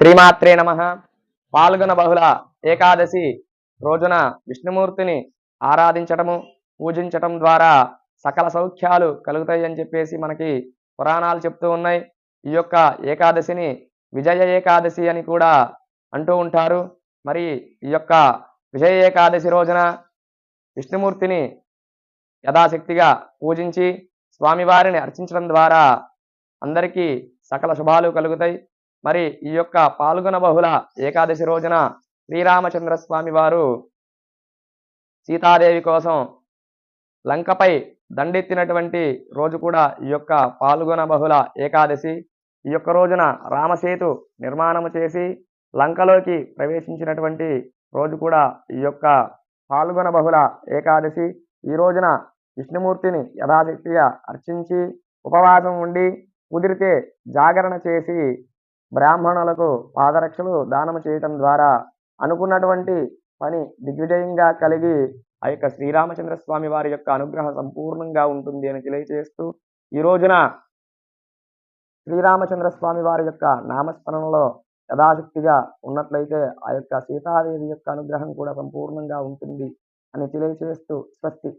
శ్రీమాత్రే నమ. పాల్గొన బహుళ ఏకాదశి రోజున విష్ణుమూర్తిని ఆరాధించటము పూజించటం ద్వారా సకల సౌఖ్యాలు కలుగుతాయి అని చెప్పేసి మనకి పురాణాలు చెప్తూ ఉన్నాయి. ఈ యొక్క ఏకాదశిని విజయ ఏకాదశి అని కూడా అంటూ ఉంటారు. మరి ఈ యొక్క విజయ ఏకాదశి రోజున విష్ణుమూర్తిని యథాశక్తిగా పూజించి స్వామివారిని అర్చించడం ద్వారా అందరికీ సకల శుభాలు కలుగుతాయి. మరి ఈ యొక్క పాల్గొన బహుళ ఏకాదశి రోజున శ్రీరామచంద్ర స్వామి వారు సీతాదేవి కోసం లంకపై దండెత్తినటువంటి రోజు కూడా ఈ యొక్క పాల్గొన బహుళ ఏకాదశి. ఈ యొక్క రోజున రామసేతు నిర్మాణము చేసి లంకలోకి ప్రవేశించినటువంటి రోజు కూడా ఈ యొక్క పాల్గొన బహుళ ఏకాదశి. ఈ రోజున విష్ణుమూర్తిని యథాశక్తిగా అర్చించి ఉపవాసం ఉండి కుదిరితే జాగరణ చేసి బ్రాహ్మణులకు పాదరక్షలు దానం చేయటం ద్వారా అనుకున్నటువంటి పని దిగ్విజయంగా కలిగి ఆ యొక్క శ్రీరామచంద్ర స్వామి వారి యొక్క అనుగ్రహం సంపూర్ణంగా ఉంటుంది అని తెలియజేస్తూ ఈ రోజున శ్రీరామచంద్ర స్వామి వారి యొక్క నామస్మరణలో యథాశక్తిగా ఉన్నట్లయితే ఆ యొక్క సీతాదేవి యొక్క అనుగ్రహం కూడా సంపూర్ణంగా ఉంటుంది అని తెలియజేస్తూ స్వస్తి.